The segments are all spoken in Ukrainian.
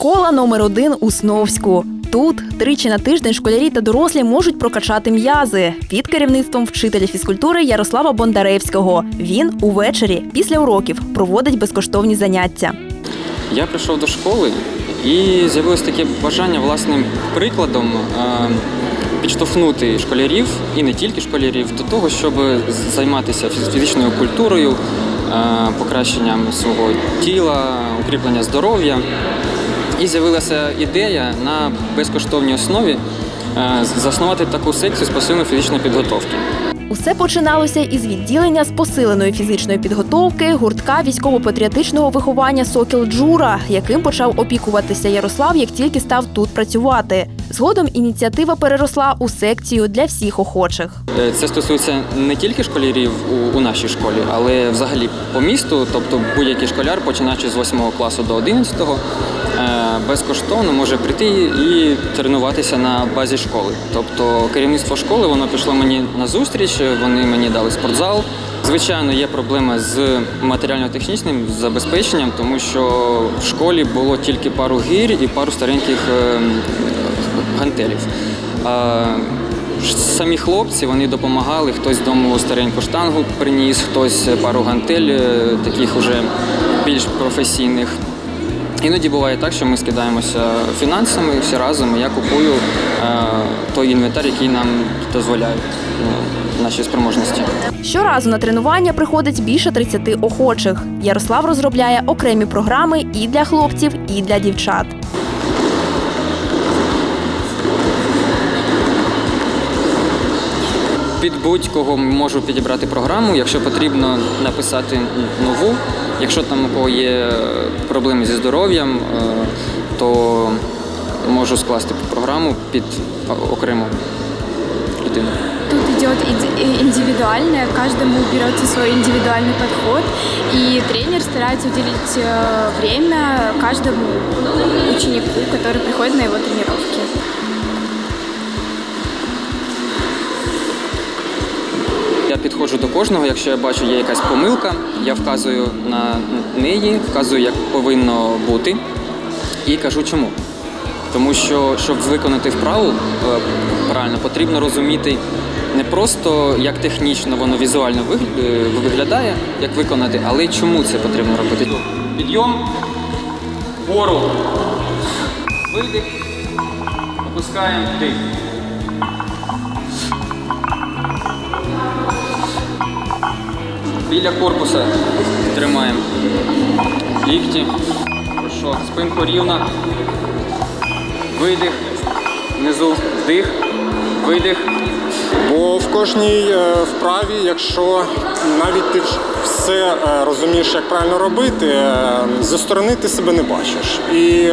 Школа номер один у Сновську. Тут тричі на тиждень школярі та дорослі можуть прокачати м'язи під керівництвом вчителя фізкультури Ярослава Бондаревського. Він увечері після уроків проводить безкоштовні заняття. Я прийшов до школи і з'явилось таке бажання власним прикладом е, підштовхнути школярів і не тільки школярів до того, щоб займатися фіз- фізичною культурою, е, покращенням свого тіла, укріплення здоров'я. І з'явилася ідея на безкоштовній основі е, заснувати таку секцію з посиленої фізичної підготовки. Усе починалося із відділення з посиленої фізичної підготовки гуртка військово-патріотичного виховання Сокіл Джура, яким почав опікуватися Ярослав, як тільки став тут працювати. Згодом ініціатива переросла у секцію для всіх охочих. Е, Це стосується не тільки школярів у, у нашій школі, але взагалі по місту, тобто будь-який школяр, починаючи з 8 класу до 11, е, безкоштовно може прийти і тренуватися на базі школи. Тобто керівництво школи воно пішло мені на зустріч, вони мені дали спортзал. Звичайно, є проблема з матеріально-технічним забезпеченням, тому що в школі було тільки пару гір і пару стареньких е, гантелів. Самі хлопці вони допомагали, хтось з дому стареньку штангу приніс, хтось пару гантель е, таких уже більш професійних. Іноді буває так, що ми скидаємося фінансами всі разом, і я купую е, той інвентар, який нам дозволяє е, наші спроможності. Щоразу на тренування приходить більше 30 охочих. Ярослав розробляє окремі програми і для хлопців, і для дівчат. Під будь-кого можу підібрати програму. Якщо потрібно написати нову, якщо там у кого є проблеми зі здоров'ям, е, то можу скласти програму під окрему людину. Тут идет иди- э, индивидуальное, каждому берется свой индивидуальный подход, и тренер старается уделить э, время каждому ученику, который приходит на его тренировки. Кожного, якщо я бачу, є якась помилка, я вказую на неї, вказую, як повинно бути, і кажу чому. Тому що, щоб виконати вправу е, правильно, потрібно розуміти не просто як технічно воно візуально е, виглядає, як виконати, але й чому це потрібно робити. Підйом, вгору, видих, опускаємо дих. Біля корпуса тримаємо лікті. Хорошо. Спинку рівна. Видих. Внизу вдих. Видих. Бо в кожній е, вправі, якщо навіть ти все е, розумієш, як правильно робити, е, зі сторони ти себе не бачиш. І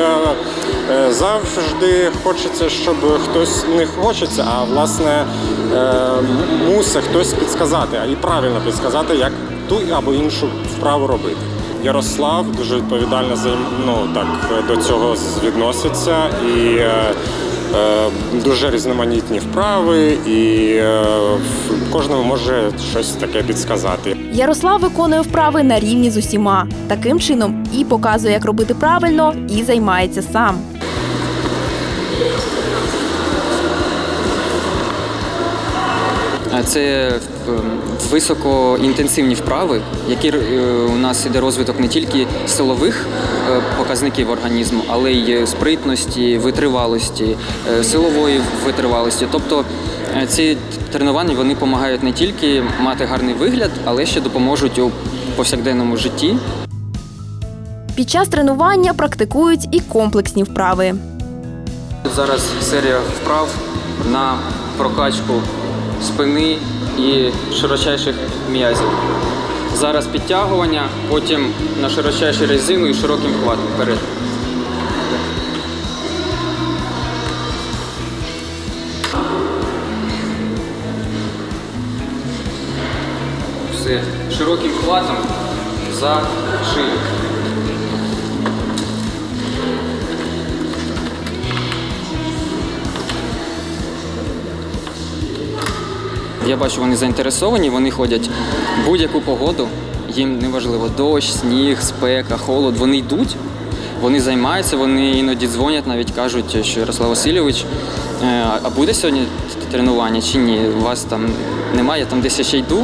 завжди хочеться, щоб хтось не хочеться, а власне мусить хтось підсказати, і правильно підсказати, як ту або іншу вправу робити. Ярослав дуже відповідально ну, так, до цього відноситься і е, е, дуже різноманітні вправи, і е, кожному може щось таке підсказати. Ярослав виконує вправи на рівні з усіма. Таким чином і показує, як робити правильно, і займається сам. Це е, високоінтенсивні вправи, які е, у нас іде розвиток не тільки силових е, показників організму, але й спритності, витривалості, е, силової витривалості. Тобто ці тренування вони допомагають не тільки мати гарний вигляд, але ще допоможуть у повсякденному житті. Під час тренування практикують і комплексні вправи. Зараз серія вправ на прокачку спини і широчайших м'язів. Зараз підтягування, потім на широчайшу резину і широким хватом вперед. Все. Широким хватом за шию. Я бачу, вони заінтересовані, вони ходять будь-яку погоду. Їм не важливо дощ, сніг, спека, холод. Вони йдуть Вони займаються, вони іноді дзвонять, навіть кажуть, що Ярослав Васильович, е, а буде сьогодні тренування чи ні? У вас там немає, там десь я ще йду.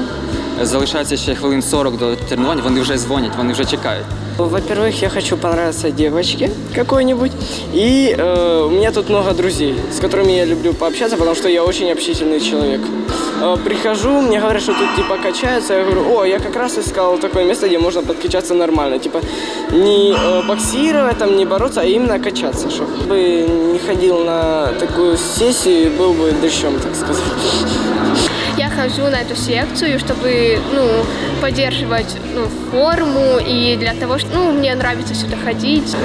Залишається ще хвилин 40 до тренування, вони вже дзвонять, вони вже чекають. Во-первых, я хочу понравиться девочке какой-нибудь. И э, у меня тут много друзей, с которыми я люблю пообщаться, потому что я очень общительный человек. Э, прихожу, мне говорят, что тут типа качаются. Я говорю, о, я как раз искал такое место, где можно подкачаться нормально. Типа не э, боксировать, там, не бороться, а именно качаться. Чтобы не ходил на такую сессию, был бы дрыщом, так сказать. Хожу на эту секцию, чтобы ну, поддерживать ну, форму и для того, что ну, мне нравится сюда ходить.